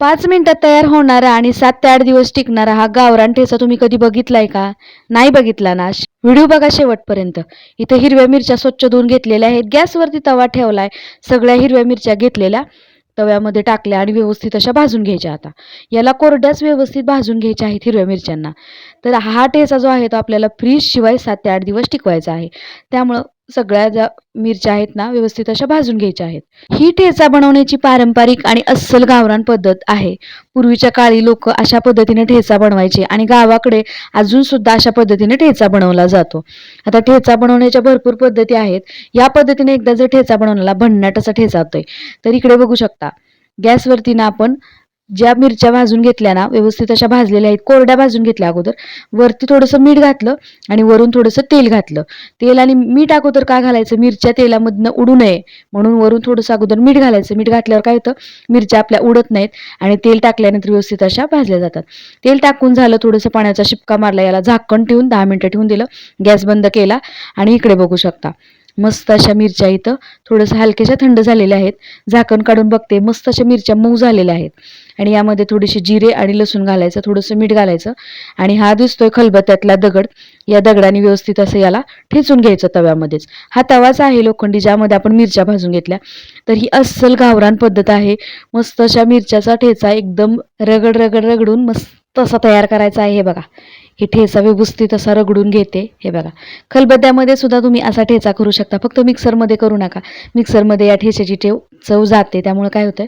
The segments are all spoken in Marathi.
पाच मिनिटात तयार होणारा आणि सात ते आठ दिवस टिकणारा हा गावरान ठेचा तुम्ही कधी बघितलाय का? नाही बघितला ना. व्हिडिओ बघा शेवटपर्यंत. इथे हिरव्या मिरच्या स्वच्छ धुवून घेतलेल्या आहेत. गॅसवरती तवा ठेवलाय. सगळ्या हिरव्या मिरच्या घेतलेल्या. तव्यामध्ये टाकल्या आणि व्यवस्थित अशा भाजून घ्यायच्या आता. याला कोरड्याच व्यवस्थित भाजून घ्यायच्या आहेत हिरव्या मिरच्यांना. तर हा ठेचा जो आहे तो आपल्याला फ्रीज शिवाय सात ते आठ दिवस टिकवायचा आहे. त्यामुळं सगळ्या ज्या मिरच्या आहेत ना व्यवस्थित अशा भाजून घ्यायच्या आहेत. ही ठेचा बनवण्याची पारंपरिक आणि अस्सल गावरान पद्धत आहे. पूर्वीच्या काळी लोक अशा पद्धतीने ठेचा बनवायचे आणि गावाकडे अजून सुद्धा अशा पद्धतीने ठेचा बनवला जातो. आता ठेचा बनवण्याच्या भरपूर पद्धती आहेत. या पद्धतीने एकदा जर ठेचा बनवला भन्नाट असा ठेचा होतोय तर इकडे बघू शकता. गॅसवरती ना आपण ज्या मिरच्या भाजून घेतल्या ना व्यवस्थित अशा भाजलेल्या आहेत. कोरड्या भाजून घेतल्या अगोदर. वरती थोडंसं मीठ घातलं आणि वरून थोडंसं तेल घातलं. तेल आणि मीठ अगोदर का घालायचं? मिरच्या तेलामधनं उडू नये. म्हणून वरून थोडंसं अगोदर मीठ घालायचं. मीठ घातल्यावर काय होतं? मिरच्या आपल्या उडत नाहीत आणि तेल टाकल्यानंतर व्यवस्थित अशा भाजल्या जातात. तेल टाकून झालं थोडंसं पाण्याचा शिपका मारला याला झाकण ठेवून दहा मिनटं ठेवून दिलं. गॅस बंद केला आणि इकडे बघू शकता. मस्त अशा मिरच्या इथं थोडंसं हलक्याशा थंड झालेल्या आहेत. झाकण काढून बघते मस्त अशा मिरच्या मऊ झालेल्या आहेत. आणि यामध्ये थोडेसे जिरे आणि लसूण घालायचं थोडंसं मीठ घालायचं आणि हा दिसतोय खलबत्त्यातला दगड. या दगडाने व्यवस्थित असं याला ठेचून घ्यायचं तव्यामध्येच. हा तवाच आहे लोखंडी ज्यामध्ये आपण मिरच्या भाजून घेतल्या. तर ही अस्सल गावरान पद्धत आहे. मस्त अशा मिरच्याचा ठेचा एकदम रगड रगड रगडून मस्त असा तयार करायचा आहे. हे बघा. हे ठेचा व्यवस्थित असा रगडून घेते. हे बघा. खलबत्त्यामध्ये सुद्धा तुम्ही असा ठेचा करू शकता. फक्त मिक्सरमध्ये करू नका. मिक्सरमध्ये या ठेच्याची ठेव चव जाते. त्यामुळे काय होतं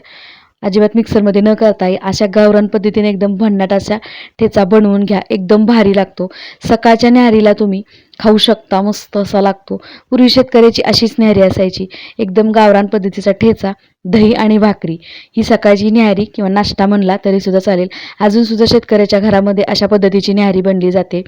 अजिबात मिक्सरमध्ये न करता अशा गावरान पद्धतीने एकदम भन्नाट अशा ठेचा बनवून घ्या. एकदम भारी लागतो. सकाळच्या न्याहारीला तुम्ही खाऊ शकता मस्त असा लागतो. पूर्वी शेतकऱ्याची अशीच न्याहारी असायची. एकदम गावरान पद्धतीचा ठेचा दही आणि भाकरी. ही सकाळची न्याहारी किंवा नाश्ता म्हणला तरीसुद्धा चालेल. अजूनसुद्धा शेतकऱ्याच्या घरामध्ये अशा पद्धतीची न्याहारी बनली जाते.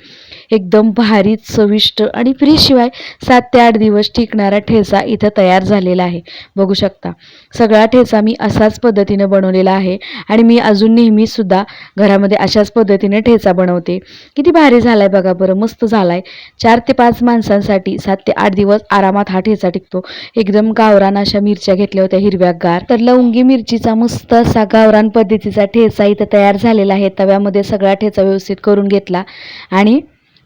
एकदम भारी चविष्ट आणि फ्रीशिवाय सात ते आठ दिवस टिकणारा ठेचा इथं तयार झालेला आहे. बघू शकता. सगळा ठेचा मी असाच पद्धतीनं बनवलेला आहे आणि मी अजून नेहमीसुद्धा घरामध्ये अशाच पद्धतीने ठेचा बनवते. किती भारी झालाय बघा बरं मस्त झालाय. चार ते पाच माणसांसाठी सात ते आठ दिवस आरामात हा ठेचा टिकतो. एकदम गावरान अशा मिरच्या घेतल्या होत्या हिरव्यागार तर लवंगी मिरचीचा मस्त असा गावरान पद्धतीचा ठेचा इथं तयार झालेला आहे. तव्यामध्ये सगळा ठेचा व्यवस्थित करून घेतला. आणि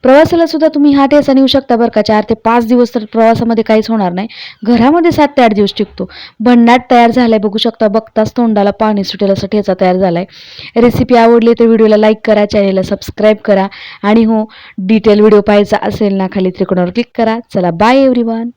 प्रवासाला सुद्धा तुम्ही हा ठेचा नेऊ शकता बरं का. चार ते पाच दिवस तर प्रवासामध्ये काहीच होणार नाही. घरामध्ये सात ते आठ दिवस टिकतो. भन्नाट तयार झालाय बघू शकता. बघताच तोंडाला पाणी सुटेल असा ठेचा तयार झालाय. रेसिपी आवडली तर व्हिडिओला लाईक करा चॅनेलला सबस्क्राईब करा. आणि हो डिटेल व्हिडिओ पाहायचा असेल ना खाली त्रिकोणावर क्लिक करा. चला बाय एव्हरीवन